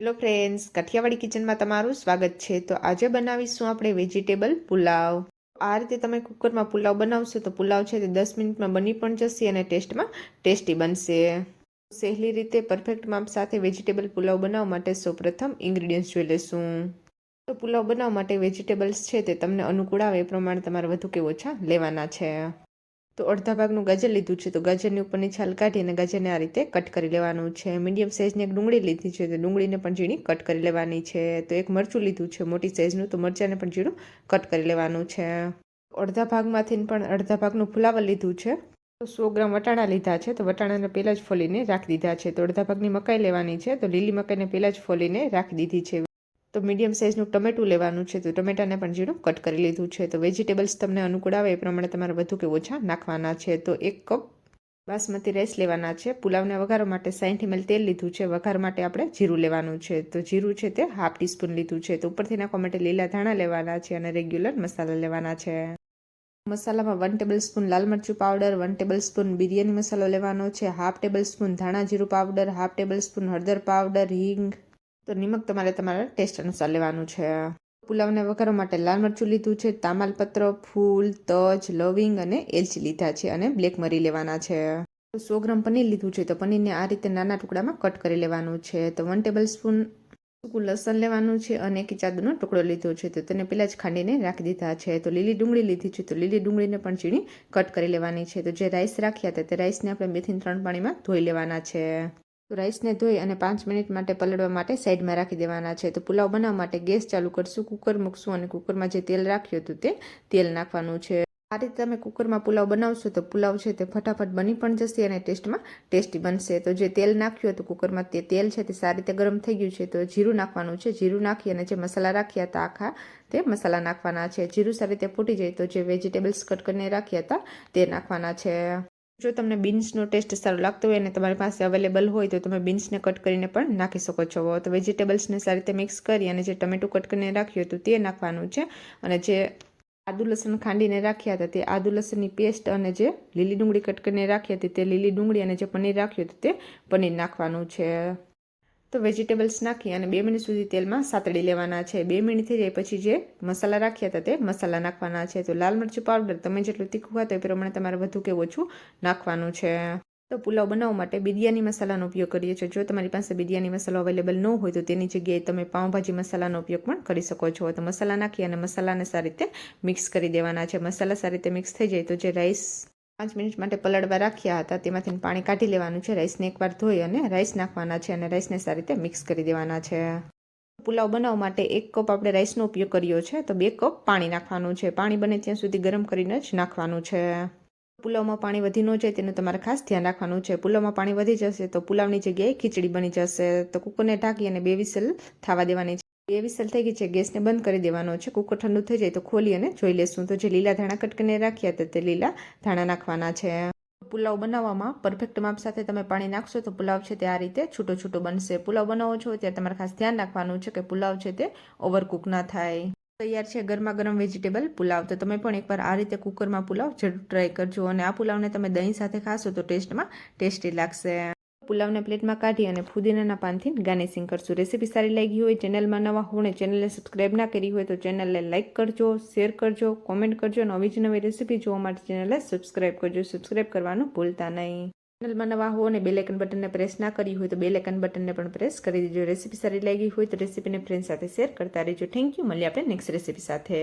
Hello friends, Kathiawadi કિચનમાં તમારું સ્વાગત છે. તો આજે બનાવીશું આપણે વેજીટેબલ પુલાવ. આ રીતે તમે કુકરમાં પુલાવ બનાવશો તો પુલાવ છે તે દસ મિનિટમાં બની પણ જશે અને ટેસ્ટમાં ટેસ્ટી બનશે. સહેલી રીતે પરફેક્ટ માપ સાથે વેજીટેબલ પુલાવ બનાવવા માટે સૌપ્રથમ ઇન્ગ્રીડિયન્ટ્સ જોઈ લેશું. તો પુલાવ બનાવવા માટે વેજીટેબલ્સ છે તે તમને અનુકૂળ આવે એ પ્રમાણે તમારે વધુ કે ઓછા લેવાના છે. તો અડધા ભાગનું ગાજર લીધું છે. તો ગાજરની ઉપરની છાલ કાઢી અને ગાજરને આ રીતે કટ કરી લેવાનું છે. મીડિયમ સાઇઝની એક ડુંગળી લીધી છે. તો ડુંગળીને પણ ઝીણી કટ કરી લેવાની છે. તો એક મરચું લીધું છે મોટી સાઇઝનું તો મરચાંને પણ ઝીણું કટ કરી લેવાનું છે. અડધા ભાગમાંથી પણ અડધા ભાગનું ફુલાવર લીધું છે. તો સો ગ્રામ વટાણા લીધા છે. તો વટાણાને પહેલાં જ ફોલીને રાખી દીધા છે. તો અડધા ભાગની મકાઈ લેવાની છે. તો લીલી મકાઈને પહેલાં જ ફોલીને રાખી દીધી છે. તો મીડિયમ સાઇઝનું ટમેટું લેવાનું છે. તો ટમેટાને પણ ઝીણું કટ કરી લીધું છે. તો વેજીટેબલ્સ તમને અનુકૂળ આવે એ પ્રમાણે તમારે વધુ કે ઓછા નાખવાના છે. તો એક કપ બાસમતી રાઈસ લેવાના છે. પુલાવને વઘારવા માટે સાઠ એમએલ તેલ લીધું છે. વઘાર માટે આપણે જીરું લેવાનું છે. તો જીરું છે તે હાફ ટીસ્પૂન લીધું છે. તો ઉપરથી નાખવા માટે લીલા ધાણા લેવાના છે અને રેગ્યુલર મસાલા લેવાના છે. મસાલામાં વન ટેબલ સ્પૂન લાલ મરચું powder one table spoon biryani મસાલો લેવાનો છે. હાફ ટેબલ સ્પૂન ધાણા જીરું પાવડર હાફ ટેબલ સ્પૂન હળદર પાવડર હિંગ તો નિમક તમારે તમારા ટેસ્ટ અનુસાર લેવાનું છે. પુલાવને વઘારવા માટે લાલ મરચું લીધું છે તામાલપત્ર ફૂલ, તજ, લવિંગ અને એલચી લીધા છે અને બ્લેક મરી લેવાના છે. તો સો ગ્રામ પનીર લીધું છે, તો પનીરને આ રીતે નાના ટુકડામાં કટ કરી લેવાનું છે. તો વન ટેબલ સ્પૂન સૂકું લસણ લેવાનું છે અને એક ચાદરનો ટુકડો લીધો છે, તો તેને પહેલાં જ ખાંડીને રાખી દીધા છે. તો લીલી ડુંગળી લીધી છે, તો લીલી ડુંગળીને પણ ઝીણી કટ કરી લેવાની છે. તો જે રાઈસ રાખ્યા હતા તે રાઈસને આપણે બેથી ત્રણ પાણીમાં ધોઈ લેવાના છે. તો રાઈસને ધોઈ અને પાંચ મિનિટ માટે પલળવા માટે સાઈડમાં રાખી દેવાના છે. તો પુલાવ બનાવવા માટે ગેસ ચાલુ કરશું, કુકર મૂકશું અને કુકરમાં જે તેલ રાખ્યું હતું તે તેલ નાખવાનું છે. આ રીતે તમે કુકરમાં પુલાવ બનાવશો તો પુલાવ છે તે ફટાફટ બની પણ જશે અને ટેસ્ટમાં ટેસ્ટી બનશે. તો જે તેલ નાખ્યું હતું કુકરમાં તે તેલ છે તે સારી રીતે ગરમ થઈ ગયું છે. તો જીરું નાખવાનું છે, જીરું નાખી અને જે મસાલા રાખ્યા હતા આખા તે મસાલા નાખવાના છે. જીરું સારી રીતે ફૂટી જાય તો જે વેજીટેબલ્સ કટ કરીને રાખ્યા હતા તે નાખવાના છે. જો તમને બીન્સનો ટેસ્ટ સારો લાગતો હોય અને તમારી પાસે અવેલેબલ હોય તો તમે બીન્સને કટ કરીને પણ નાખી શકો છો. તો વેજીટેબલ્સને સારી રીતે મિક્સ કરી અને જે ટમેટું કટ કરીને રાખ્યું હતું તે નાખવાનું છે. અને જે આદુ લસણ ખાંડીને રાખ્યા હતા તે આદુ લસણની પેસ્ટ અને જે લીલી ડુંગળી કટ કરીને રાખી હતી તે લીલી ડુંગળી અને જે પનીર રાખ્યું હતું તે પનીર નાખવાનું છે. તો વેજીટેબલ્સ નાખી અને બે મિનિટ સુધી તેલમાં સાતડી લેવાના છે. બે મિનિટ થઈ જાય પછી જે મસાલા રાખ્યા હતા તે મસાલા નાખવાના છે. તો લાલ મરચું પાવડર તમે જેટલું તીખું ખાતો એ પ્રમાણે તમારે વધુ કે ઓછું નાખવાનું છે. તો પુલાવ બનાવવા માટે બિરયાની મસાલાનો ઉપયોગ કરીએ છીએ. જો તમારી પાસે બિરયાની મસાલો અવેલેબલ ન હોય તો તેની જગ્યાએ તમે પાઉંભાજી મસાલાનો ઉપયોગ પણ કરી શકો છો. તો મસાલા નાખી અને મસાલાને સારી રીતે મિક્સ કરી દેવાના છે. મસાલા સારી રીતે મિક્સ થઈ જાય તો જે રાઈસ પાંચ મિનિટ માટે પલળવા રાખ્યા હતા. તેમાંથી પાણી કાઢી લેવાનું છે રાઈસને એકવાર ધોઈ અને રાઈસ નાખવાના છે અને રાઈસને સારી રીતે મિક્સ કરી દેવાના છે. પુલાવ બનાવવા માટે એક કપ આપણે રાઈસનો ઉપયોગ કર્યો છે, તો બે કપ પાણી નાખવાનું છે. પાણી બને ત્યાં સુધી ગરમ કરીને જ નાખવાનું છે. પુલાવમાં પાણી વધી ન જાય તેનું તમારે ખાસ ધ્યાન રાખવાનું છે. પુલાવમાં પાણી વધી જશે તો પુલાવની જગ્યાએ ખીચડી બની જશે. તો કુકરને ઢાંકી અને બે વિસલ થવા દેવાની છે બે વિસલ થઈ ગઈ છે. ગેસને બંધ કરી દેવાનો છે. કુકર ઠંડુ થઈ જાય તો ખોલી અને જોઈ લેશું. તો જે લીલા ધાણા કટકીને રાખ્યા તે લીલા ધાણા નાખવાના છે. પુલાવ બનાવવામાં પરફેક્ટ માપ સાથે તમે પાણી નાખશો તો પુલાવ છે તે આ રીતે છૂટો છૂટો બનશે. પુલાવ બનાવો છો ત્યારે તમારે ખાસ ધ્યાન રાખવાનું છે કે પુલાવ છે તે ઓવરકુક ના થાય. તૈયાર છે ગરમા ગરમ વેજીટેબલ પુલાવ. તો તમે પણ એકવાર આ રીતે કુકરમાં પુલાવ જરૂર ટ્રાય કરજો અને આ પુલાવને તમે દહીં સાથે ખાશો તો ટેસ્ટમાં ટેસ્ટી લાગશે. પુલાવને પ્લેટમાં કાઢી અને ફુદીનાના પાનથી ગાર્નિશિંગ કરશું. રેસીપી સારી લાગી હોય, ચેનલમાં નવા હો ને ચેનલને સબસ્ક્રાઈબ ના કરી હોય, તો ચેનલને લાઇક કરજો શેર કરજો કોમેન્ટ કરજો નવી જ નવી રેસીપી જોવા માટે ચેનલને સબસ્ક્રાઇબ કરજો. સબસ્ક્રાઇબ કરવાનું ભૂલતા નહીં. ચેનલમાં નવા હો અને બેલેકન બટનને પ્રેસ ના કરી હોય, તો બેલેકન બટનને પણ પ્રેસ કરી દેજો. રેસીપી સારી લાગી હોય, તો રેસીપીને ફ્રેન્ડ સાથે શેર કરતા રહેજો. થેન્ક યુ મળીએ આપણે નેક્સ્ટ રેસીપી સાથે.